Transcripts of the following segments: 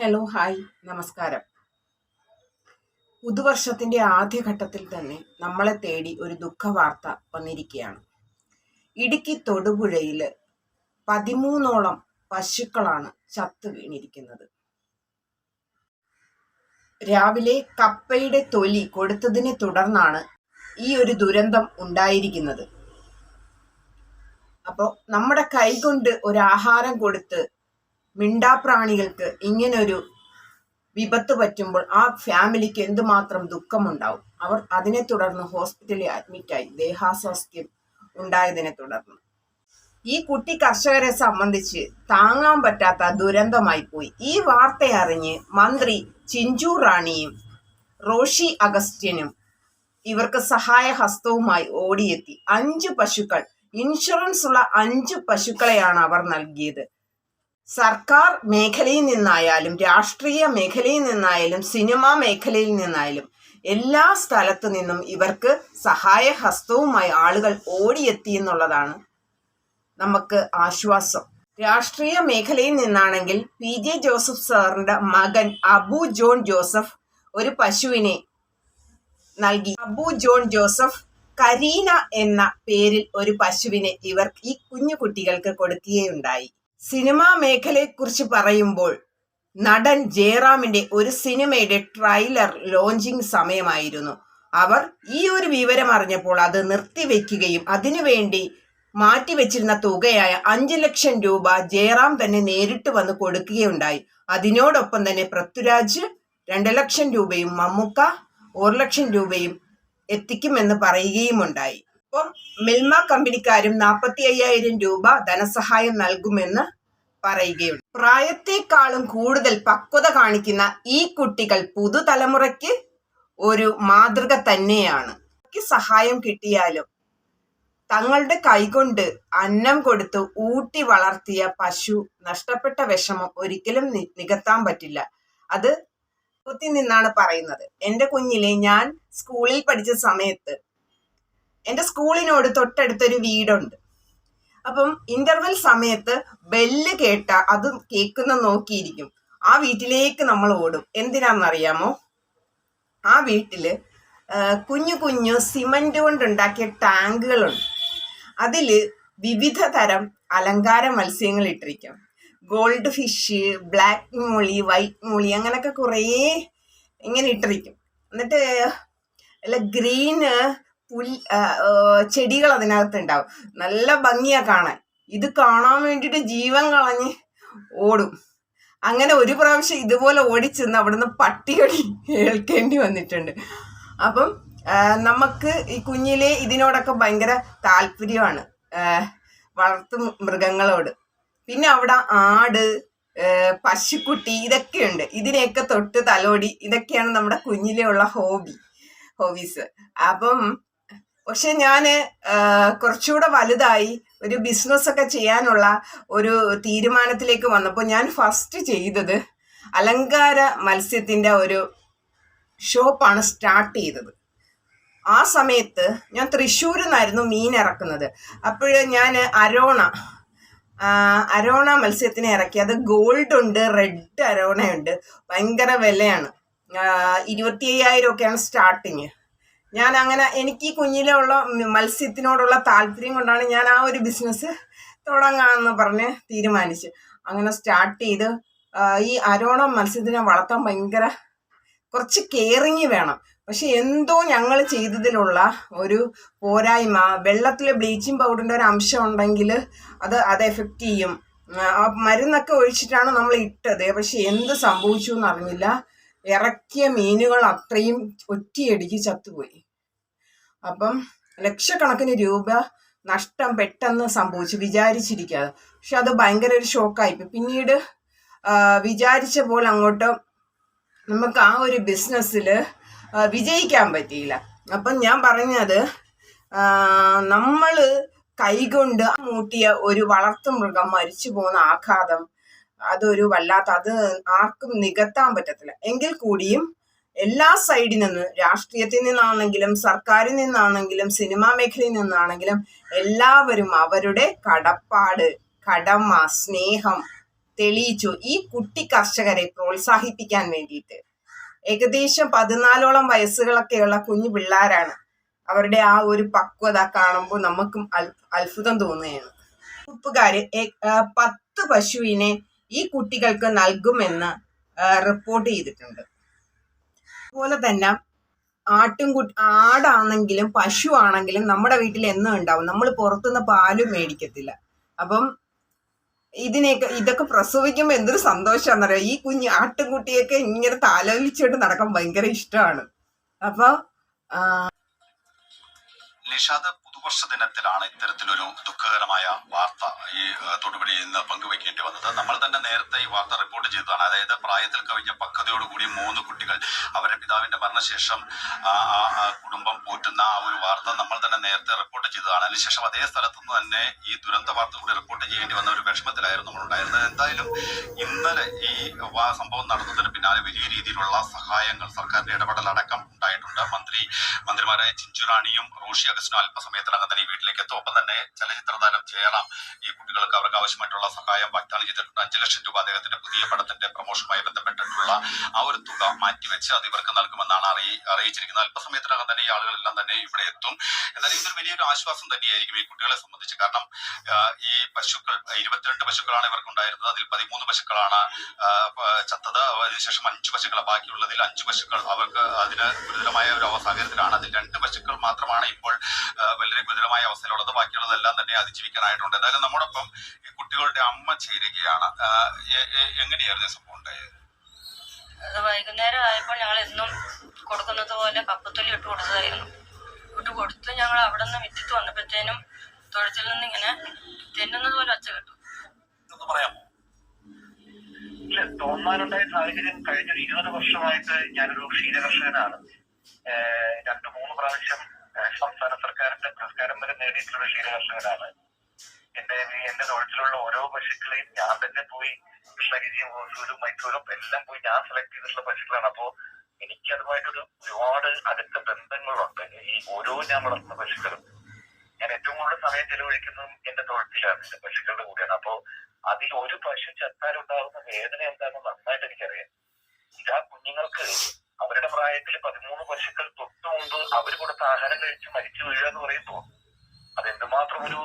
Hello hi നമസ്കാരം. പുതുവർഷത്തിന്റെ ആദ്യഘട്ടത്തിൽ തന്നെ നമ്മളെ തേടി ഒരു ദുഃഖവാർത്ത വന്നിരിക്കുകയാണ്. ഇടുക്കി തൊടുപുഴയിൽ പതിമൂന്നോളം പശുക്കളാണ് ചത്തു വീണിരിക്കുന്നത്. രാവിലെ കപ്പയുടെ തൊലി കൊടുത്തതിനെ തുടർന്നാണ് ഈ ഒരു ദുരന്തം ഉണ്ടായിരിക്കുന്നത്. അപ്പോൾ നമ്മുടെ കൈകൊണ്ട് ഒരു ആഹാരം കൊടുത്ത് മിണ്ടാപ്രാണികൾക്ക് ഇങ്ങനൊരു വിപത്ത് പറ്റുമ്പോൾ ആ ഫാമിലിക്ക് എന്തുമാത്രം ദുഃഖമുണ്ടാവും? അവർ അതിനെ തുടർന്ന് ഹോസ്പിറ്റലിൽ അഡ്മിറ്റായി ദേഹാസ്വാസ്ഥ്യം ഉണ്ടായതിനെ തുടർന്ന്. ഈ കുട്ടി കർഷകരെ സംബന്ധിച്ച് താങ്ങാൻ പറ്റാത്ത ദുരന്തമായി പോയി. ഈ വാർത്ത അറിഞ്ഞ് മന്ത്രി ചിഞ്ചു റാണിയും റോഷി അഗസ്റ്റ്യനും ഇവർക്ക് സഹായ ഹസ്തവുമായി ഓടിയെത്തി. അഞ്ചു പശുക്കൾ ഇൻഷുറൻസ് ഉള്ള അഞ്ചു പശുക്കളെയാണ് അവർ നൽകിയത്. സർക്കാർ മേഖലയിൽ നിന്നായാലും രാഷ്ട്രീയ മേഖലയിൽ നിന്നായാലും സിനിമാ മേഖലയിൽ നിന്നായാലും എല്ലാ സ്ഥലത്തു നിന്നും ഇവർക്ക് സഹായഹസ്തവുമായി ആളുകൾ ഓടിയെത്തി എന്നുള്ളതാണ് നമുക്ക് ആശ്വാസം. രാഷ്ട്രീയ മേഖലയിൽ നിന്നാണെങ്കിൽ പി ജെ ജോസഫ് സാറിന്റെ മകൻ അബു ജോൺ ജോസഫ് ഒരു പശുവിനെ നൽകി. അബു ജോൺ ജോസഫ് കരീന എന്ന പേരിൽ ഒരു പശുവിനെ ഇവർ ഈ കുഞ്ഞു കുട്ടികൾക്ക് കൊടുക്കുകയുണ്ടായി. സിനിമാ മേഖലയെക്കുറിച്ച് പറയുമ്പോൾ നടൻ ജയറാമിന്റെ ഒരു സിനിമയുടെ ട്രെയിലർ ലോഞ്ചിങ് സമയമായിരുന്നു. അവർ ഈ ഒരു വിവരം അറിഞ്ഞപ്പോൾ അത് നിർത്തിവെക്കുകയും അതിനുവേണ്ടി മാറ്റിവെച്ചിരുന്ന തുകയായ അഞ്ചു ലക്ഷം രൂപ ജയറാം തന്നെ നേരിട്ട് വന്ന് കൊടുക്കുകയുണ്ടായി. അതിനോടൊപ്പം തന്നെ പൃഥ്വിരാജ് രണ്ട് ലക്ഷം രൂപയും മമ്മൂക്ക ഒരു ലക്ഷം രൂപയും എത്തിക്കുമെന്ന് പറയുകയുമുണ്ടായി. അപ്പം മിൽമ കമ്പനിക്കാരും നാൽപ്പത്തി അയ്യായിരം രൂപ ധനസഹായം നൽകുമെന്ന് പറയുകയുണ്ട് പ്രായത്തെക്കാളും കൂടുതൽ പക്വത കാണിക്കുന്ന ഈ കുട്ടികൾ പുതുതലമുറയ്ക്ക് ഒരു മാതൃക തന്നെയാണ്. സഹായം കിട്ടിയാലും തങ്ങളുടെ കൈകൊണ്ട് അന്നം കൊടുത്ത് ഊട്ടി വളർത്തിയ പശു നഷ്ടപ്പെട്ട വിഷമം ഒരിക്കലും നികത്താൻ പറ്റില്ല. അത് നിന്നാണ് പറയുന്നത്. എന്റെ കുഞ്ഞിലെ ഞാൻ സ്കൂളിൽ പഠിച്ച സമയത്ത് എന്റെ സ്കൂളിനോട് തൊട്ടടുത്തൊരു വീടുണ്ട്. അപ്പം ഇന്റർവെൽ സമയത്ത് ബെല്ല് കേട്ട അത് കേൾക്കുന്ന നോക്കിയിരിക്കും. ആ വീട്ടിലേക്ക് നമ്മൾ ഓടും. എന്തിനാണെന്നറിയാമോ? ആ വീട്ടിൽ കുഞ്ഞു കുഞ്ഞു സിമന്റ് കൊണ്ടുണ്ടാക്കിയ ടാങ്കുകളുണ്ട്. അതിൽ വിവിധ തരം അലങ്കാര മത്സ്യങ്ങൾ ഇട്ടിരിക്കും. Gold fish black molly white molly അങ്ങനെയൊക്കെ കുറേ ഇങ്ങനെ ഇട്ടിരിക്കും. എന്നിട്ട് അല്ല ഗ്രീന് പുൽ ചെടികൾ അതിനകത്ത് ഉണ്ടാവും നല്ല ഭംഗിയാ കാണാൻ. ഇത് കാണാൻ വേണ്ടിയിട്ട് ജീവൻ കളഞ്ഞ് ഓടും. അങ്ങനെ ഒരു പ്രാവശ്യം ഇതുപോലെ ഓടിച്ചെന്ന് അവിടുന്ന് പട്ടിയടി ഏൽക്കേണ്ടി വന്നിട്ടുണ്ട്. അപ്പം നമുക്ക് ഈ കുഞ്ഞിലെ ഇതിനോടൊക്കെ ഭയങ്കര താല്പര്യമാണ്. വളർത്തു മൃഗങ്ങളോട്. പിന്നെ അവിടെ ആട് പശുക്കുട്ടി ഇതൊക്കെയുണ്ട്. ഇതിനെയൊക്കെ തൊട്ട് തലോടി ഇതൊക്കെയാണ് നമ്മുടെ കുഞ്ഞിലെ ഉള്ള ഹോബി ഹോബീസ്. അപ്പം പക്ഷെ ഞാൻ കുറച്ചുകൂടെ വലുതായി ഒരു ബിസിനസ് ഒക്കെ ചെയ്യാനുള്ള ഒരു തീരുമാനത്തിലേക്ക് വന്നപ്പോൾ ഞാൻ ഫസ്റ്റ് ചെയ്തത് അലങ്കാര മത്സ്യത്തിന്റെ ഒരു ഷോപ്പാണ് സ്റ്റാർട്ട് ചെയ്തത്. ആ സമയത്ത് ഞാൻ തൃശ്ശൂരിൽ നിന്നായിരുന്നു മീൻ ഇറക്കുന്നത്. അപ്പോൾ ഞാൻ അരോണ അരോണ മത്സ്യത്തിനെ ഇറക്കി. അത് ഗോൾഡ് ഉണ്ട് റെഡ് അരോണയുണ്ട്. ഭയങ്കര വിലയാണ്. ഇരുപത്തി അയ്യായിരം ഒക്കെയാണ് സ്റ്റാർട്ടിങ് ഞാൻ അങ്ങനെ എനിക്ക് ഈ കുഞ്ഞിലുള്ള മത്സ്യത്തിനോടുള്ള താല്പര്യം കൊണ്ടാണ് ഞാൻ ആ ഒരു ബിസിനസ് തുടങ്ങാമെന്ന് പറഞ്ഞ് തീരുമാനിച്ചു. അങ്ങനെ സ്റ്റാർട്ട് ചെയ്ത് ഈ അരോണം മത്സ്യത്തിനെ വളർത്താൻ ഭയങ്കര കുറച്ച് കെയറിങ് വേണം. പക്ഷെ എന്തോ ഞങ്ങൾ ചെയ്തതിലുള്ള ഒരു പോരായ്മ വെള്ളത്തിൽ ബ്ലീച്ചിങ് പൗഡറിന്റെ ഒരു അംശം ഉണ്ടെങ്കിൽ അത് അത് എഫക്റ്റ് ചെയ്യും. മരുന്നൊക്കെ ഒഴിച്ചിട്ടാണ് നമ്മൾ ഇട്ടത്. പക്ഷെ എന്ത് സംഭവിച്ചു എന്ന് അറിഞ്ഞില്ല. ഇറക്കിയ മീനുകൾ അത്രയും ഒറ്റയടിക്ക് ചത്തുപോയി. അപ്പം ലക്ഷക്കണക്കിന് രൂപ നഷ്ടം പെട്ടെന്ന് സംഭവിച്ചു വിചാരിച്ചിരിക്കാതെ പക്ഷെ അത് ഭയങ്കര ഒരു ഷോക്കായിപ്പോയി പിന്നീട് വിചാരിച്ച പോലെ അങ്ങോട്ട് നമുക്ക് ആ ഒരു ബിസിനസ്സിൽ വിജയിക്കാൻ പറ്റിയില്ല. അപ്പം ഞാൻ പറഞ്ഞത് നമ്മൾ കൈകൊണ്ട് മൂട്ടിയ ഒരു വളർത്തു മൃഗം മരിച്ചു പോകുന്ന ആഘാതം അതൊരു വല്ലാത്ത അത് ആർക്കും നികത്താൻ പറ്റത്തില്ല. എങ്കിൽ കൂടിയും എല്ലാ സൈഡിൽ നിന്ന് രാഷ്ട്രീയത്തിൽ നിന്നാണെങ്കിലും സർക്കാരിൽ നിന്നാണെങ്കിലും സിനിമാ മേഖലയിൽ നിന്നാണെങ്കിലും എല്ലാവരും അവരുടെ കടപ്പാട് കടമ സ്നേഹം തെളിയിച്ചു. ഈ കുട്ടി കർഷകരെ പ്രോത്സാഹിപ്പിക്കാൻ വേണ്ടിയിട്ട്. ഏകദേശം പതിനാലോളം വയസ്സുകളൊക്കെയുള്ള കുഞ്ഞു പിള്ളേരാണ്. അവരുടെ ആ ഒരു പക്വത കാണുമ്പോൾ നമുക്കും അത്ഭുതം തോന്നുകയാണ്. ഉപ്പുകാര് പത്ത് പശുവിനെ ഈ കുട്ടികൾക്ക് നൽകുമെന്ന് റിപ്പോർട്ട് ചെയ്തിട്ടുണ്ട്. അതുപോലെ തന്നെ ആട്ടും ആടാണെങ്കിലും പശു ആണെങ്കിലും നമ്മുടെ വീട്ടിൽ എന്നും ഉണ്ടാവും. നമ്മൾ പുറത്തുനിന്ന് പാലും മേടിക്കത്തില്ല. അപ്പം ഇതിനെയൊക്കെ ഇതൊക്കെ പ്രസവിക്കുമ്പോൾ എന്തൊരു സന്തോഷമാണെന്നറിയാം ഈ കുഞ്ഞ് ആട്ടുംകുട്ടിയൊക്കെ ഇങ്ങനെ താലോലിച്ചോട്ട് നടക്കാൻ ഭയങ്കര ഇഷ്ടമാണ്. അപ്പൊ നിഷാദ് പുതുവർഷ ദിനത്തിലാണ് ഇത്തരത്തിലൊരു ദുഃഖകരമായ വാർത്ത ഈ തൊടുപുഴയിൽ നിന്ന് പങ്കുവെക്കേണ്ടി വന്നത്. നമ്മൾ തന്നെ നേരത്തെ ഈ വാർത്ത റിപ്പോർട്ട് ചെയ്തതാണ്. അതായത് പ്രായത്തിൽ കവിഞ്ഞ പക്വതയോടുകൂടി മൂന്ന് കുട്ടികൾ അവരുടെ പിതാവിന്റെ മരണശേഷം ആ കുടുംബം പോറ്റുന്ന ആ ഒരു വാർത്ത നമ്മൾ തന്നെ നേരത്തെ റിപ്പോർട്ട് ചെയ്തതാണ്. അതിനുശേഷം അതേ സ്ഥലത്തു നിന്ന് തന്നെ ഈ ദുരന്ത വാർത്ത കൂടി റിപ്പോർട്ട് ചെയ്യേണ്ടി വന്ന ഒരു വിഷമത്തിലായിരുന്നു നമ്മൾ ഉണ്ടായിരുന്നത് എന്തായാലും ഇന്നലെ ഈ സംഭവം നടന്നതിന് പിന്നാലെ വലിയ രീതിയിലുള്ള സഹായങ്ങൾ സർക്കാരിന്റെ ഇടപെടൽ അടക്കം ഉണ്ടായിട്ടുണ്ട്. മന്ത്രിമാരായ ചിഞ്ചുറാണിയും റോഷി അഗസ്റ്റിനും അല്പസമയത്തിനകം തന്നെ ഈ വീട്ടിലേക്ക് എത്തും. ഒപ്പം തന്നെ ചലച്ചിത്ര താരം ജയറാം ഈ കുട്ടികൾക്ക് അവർക്ക് ആവശ്യമായിട്ടുള്ള സഹായം വാഗ്ദാനം ചെയ്തിട്ടുണ്ട്. അഞ്ചു ലക്ഷം രൂപ അദ്ദേഹത്തിന്റെ പുതിയ പടത്തിന്റെ പ്രൊമോഷനുമായി ബന്ധപ്പെട്ടിട്ടുള്ള ആ ഒരു തുക മാറ്റിവെച്ച് അത് ഇവർക്ക് നൽകുമെന്നാണ് അറിയി അറിയിച്ചിരിക്കുന്നത്. അല്പസമയത്തിനകം തന്നെ ഈ ആളുകളെല്ലാം തന്നെ ഇവിടെ എത്തും. എന്നാലും ഇതൊരു വലിയൊരു ആശ്വാസം തന്നെയായിരിക്കും ഈ കുട്ടികളെ സംബന്ധിച്ച്. കാരണം ഈ പശുക്കൾ ഇരുപത്തിരണ്ട് പശുക്കളാണ് ഇവർക്കുണ്ടായിരുന്നത്. അതിൽ പതിമൂന്ന് പശുക്കളാണ് ചത്തത്. അതിനുശേഷം അഞ്ച് പശുക്കൾ ബാക്കിയുള്ളതിൽ അഞ്ച് പശുക്കൾ അവർക്ക് അതിന് ഗുരുതരമായ ഒരു അവസാഹചര്യത്തിലാണ് അതിന്റെ രണ്ട് പശുക്കൾ മാത്രമാണ് ഇപ്പോൾ വളരെ ഗുരുതരമായ അവസ്ഥയിലുള്ളത്. ബാക്കിയുള്ളതെല്ലാം തന്നെ അതിജീവിക്കാനായിട്ടുണ്ട്. എന്തായാലും നമ്മോടൊപ്പം ഈ കുട്ടികളുടെ അമ്മ ചേരുകയാണ്. എങ്ങനെയായിരുന്നു സംഭവം ഉണ്ടായത്? വൈകുന്നേരം ആയപ്പോൾ ഞങ്ങൾ എന്നും കൊടുക്കുന്നത് പോലെ കപ്പത്തൊലി ഇട്ട് കൊടുത്തതായിരുന്നു. ഇട്ട് കൊടുത്ത് ഞങ്ങൾ അവിടെ നിന്ന് വിറ്റിട്ട് വന്നപ്പോഴത്തേനും തൊഴുത്തിൽ നിന്ന് ഇങ്ങനെ തെന്നുന്നത് പോലെ ഒച്ച കിട്ടും. പറയാമോ? ഇല്ല തോന്നാനുണ്ടായ സാഹചര്യം കഴിഞ്ഞ ഒരു ഇരുപത് വർഷമായിട്ട് ഞാനൊരു ക്ഷീരകർഷകനാണ്. രണ്ട് മൂന്ന് പ്രാവശ്യം സംസ്ഥാന സർക്കാരിന്റെ പുരസ്കാരം വരെ നേടിയിട്ടുള്ള ക്ഷീരകർഷകനാണ് എന്റെ എന്റെ തൊഴിലുള്ള ഓരോ പശുക്കളെയും ഞാൻ തന്നെ പോയി കൃഷ്ണഗിരിയും ഹോസൂരും മൈസൂരും എല്ലാം പോയി ഞാൻ സെലക്ട് ചെയ്തിട്ടുള്ള പശുക്കളാണ്. അപ്പോ എനിക്ക് അതുമായിട്ടൊരു ഒരുപാട് അടുത്ത ബന്ധങ്ങളുണ്ട്. ഈ ഓരോ ഞാൻ വളർത്തുന്ന പശുക്കളും. ഞാൻ ഏറ്റവും കൂടുതൽ സമയം ചെലവഴിക്കുന്നതും എന്റെ തൊഴിലാണ് എന്റെ പശുക്കളുടെ കൂടെയാണ്. അപ്പോ അതിൽ ഒരു പശു ചത്താലുണ്ടാകുന്ന വേദന എന്താണെന്ന് നന്നായിട്ട് എനിക്കറിയാം. ഇതാ കുഞ്ഞുങ്ങൾക്ക് അവരുടെ പ്രായത്തിൽ പതിമൂന്ന് പശുക്കൾ തൊട്ടു മുമ്പ് അവർ കൊടുത്ത ആഹാരം കഴിച്ച് മരിച്ചു വീഴുക എന്ന് പറയുമ്പോൾ അതെന്തുമാത്രം ഒരു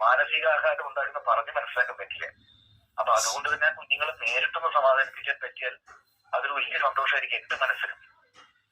മാനസിക ആഘാതം ഉണ്ടാക്കുന്ന പറഞ്ഞ് മനസ്സിലാക്കാൻ പറ്റില്ല. അപ്പൊ അതുകൊണ്ട് തന്നെ കുഞ്ഞുങ്ങളെ നേരിട്ടൊന്ന് സമാധാനിപ്പിക്കാൻ പറ്റിയാൽ അതൊരു വലിയ സന്തോഷമായിരിക്കും എന്റെ മനസ്സിലും.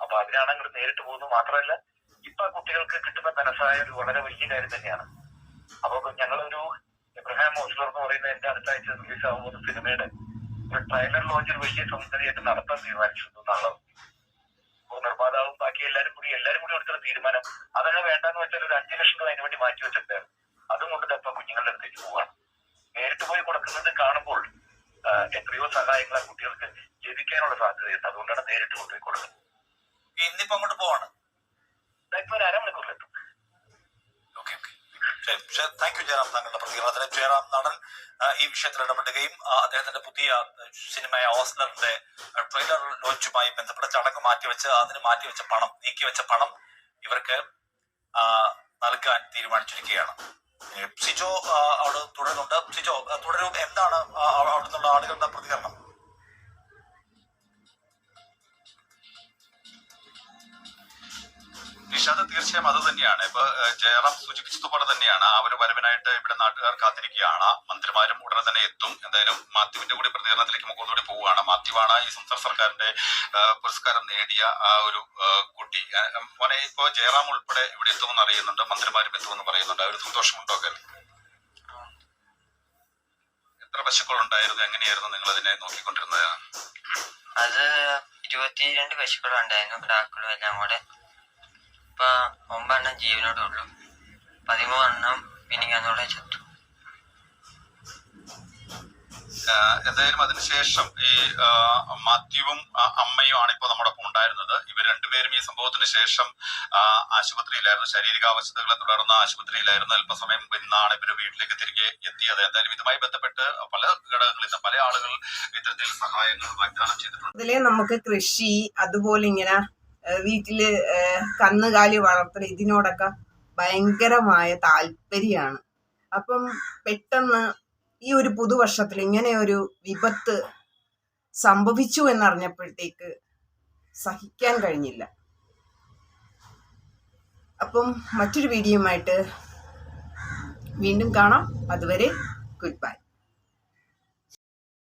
അപ്പൊ അതിനാണ് അങ്ങോട്ട് നേരിട്ട് പോകുന്നത് മാത്രമല്ല ഇപ്പൊ കുട്ടികൾക്ക് കിട്ടുന്ന ധനസഹായ ഒരു വളരെ വലിയ കാര്യം തന്നെയാണ്. അപ്പൊ ഞങ്ങളൊരു എബ്രഹാം ഓസ്ലർ എന്ന് പറയുന്ന എന്റെ അടുത്ത ആഴ്ച റിലീസ് ആവുന്ന സിനിമയുടെ ഒരു ട്രെയിലർ ലോഞ്ച് ഒരു വലിയ സൗന്ദര്യമായിട്ട് നടത്താൻ തീരുമാനിച്ചിരുന്നു നാളെ. നിർമ്മാതാവും ബാക്കി എല്ലാരും കൂടി എല്ലാരും കൂടി എടുത്തുള്ള തീരുമാനം അതങ്ങനെ വേണ്ടെന്ന് വെച്ചാൽ ഒരു അഞ്ചു ലക്ഷം രൂപ അതിന് വേണ്ടി മാറ്റി വെച്ചിട്ടുണ്ടായിരുന്നു അതും കൊണ്ട് ഇപ്പൊ കുഞ്ഞുങ്ങളുടെ അടുത്തേക്ക് പോവാണ്. നേരിട്ട് പോയി കൊടുക്കുന്നത് കാണുമ്പോൾ എത്രയോ സഹായങ്ങൾ ആ കുട്ടികൾക്ക് ലഭിക്കാനുള്ള സാധ്യതയുണ്ട്. അതുകൊണ്ടാണ് നേരിട്ട് കൊണ്ടുപോയി കൊടുക്കുന്നത്. ഇന്നിപ്പോ അങ്ങോട്ട് പോവാണ് ഇപ്പൊ ഒരു അരമണിക്കൂറിലെത്തും ഓക്കെ ശരി താങ്ക് യു ജയറാം താങ്കളുടെ പ്രതികരണത്തിന്. ജയറാം നടൻ ഈ വിഷയത്തിൽ ഇടപെടുകയും അദ്ദേഹത്തിന്റെ പുതിയ ആ, സിനിമ ഓസ്ലറിന്റെ ട്രെയിലർ ലോഞ്ചുമായി ബന്ധപ്പെട്ട ചടങ്ങ് മാറ്റിവെച്ച് അതിന് മാറ്റിവെച്ച പണം നീക്കിവെച്ച പണം ഇവർക്ക് നൽകാൻ തീരുമാനിച്ചിരിക്കുകയാണ്. സിജോ അവിടെ തുടരുന്നുണ്ട്. സിജോ തുടരും എന്താണ് അവിടെ നിന്നുള്ള ആളുകളുടെ പ്രതികരണം? നിഷാദ് തീർച്ചയായും അത് തന്നെയാണ്. ഇപ്പൊ ജയറാം സൂചിപ്പിച്ചതുപോലെ തന്നെയാണ്. ആ ഒരു വരവിനായിട്ട് ഇവിടെ നാട്ടുകാർ കാത്തിരിക്കുകയാണ്. മന്ത്രിമാരും ഉടനെ തന്നെ എത്തും. എന്തായാലും മാത്യുവിന്റെ കൂടി പ്രതികരണത്തിലേക്ക് നമുക്ക് ഒന്നുകൂടി പോവുകയാണ്. മാത്യുവാണ് ഈ സംസ്ഥാന സർക്കാരിന്റെ പുരസ്കാരം നേടിയ ആ ഒരു കുട്ടി. മോനെ ഇപ്പൊ ജയറാം ഉൾപ്പെടെ ഇവിടെ എത്തുമെന്ന് അറിയുന്നുണ്ട്. മന്ത്രിമാരും എത്തുമെന്ന് പറയുന്നുണ്ട്. ആ ഒരു സന്തോഷമുണ്ടോ എത്ര പശുക്കൾ ഉണ്ടായിരുന്നു എങ്ങനെയായിരുന്നു നിങ്ങൾ അതിനെ നോക്കിക്കൊണ്ടിരുന്നത്? അത് ഇരുപത്തിരണ്ട് പശുക്കളുണ്ടായിരുന്നു. കിടാക്കളും എല്ലാം കൂടെ. ഇപ്പൊ ഒമ്പതെണ്ണം ജീവനോടെ ഉള്ളു. പതിമൂന്നെണ്ണം മിനിങ്ങാന്നൂടെ ചത്തു. എന്തായാലും അതിനുശേഷം ഈ മാത്യുവും അമ്മയും ആണ് ഇപ്പോൾ നമ്മുടെ ഒപ്പം ഉണ്ടായിരുന്നത്. ഇവർ രണ്ടുപേരും ഈ സംഭവത്തിന് ശേഷം ആശുപത്രിയിലായിരുന്നു ആശുപത്രിയിലായിരുന്നു. ശാരീരികാവസ്ഥകളെ തുടർന്ന് ആശുപത്രിയിലായിരുന്നു. അല്പസമയം മുമ്പ് ഇന്നാണ് ഇവർ വീട്ടിലേക്ക് തിരികെ എത്തിയത്. എന്തായാലും ഇതുമായി ബന്ധപ്പെട്ട് പല ഘടകങ്ങളിൽ നിന്ന് പല ആളുകൾ ഇത്തരത്തിൽ സഹായങ്ങൾ വാഗ്ദാനം ചെയ്തിട്ടുണ്ട്. ഇതിലെ നമുക്ക് കൃഷി അതുപോലെ ഇങ്ങനെ ഏഹ് കന്നുകാലി വളർത്തൽ ഇതിനോടൊക്കെ ഭയങ്കരമായ താല്പര്യമാണ്. അപ്പം പെട്ടെന്ന് ഈ ഒരു പുതുവർഷത്തിൽ ഇങ്ങനെ ഒരു വിപത്ത് സംഭവിച്ചു എന്നറിഞ്ഞപ്പോഴത്തേക്ക് സഹിക്കാൻ കഴിഞ്ഞില്ല. അപ്പം മറ്റൊരു വീഡിയോയുമായിട്ട് വീണ്ടും കാണാം. അതുവരെ ഗുഡ് ബൈ.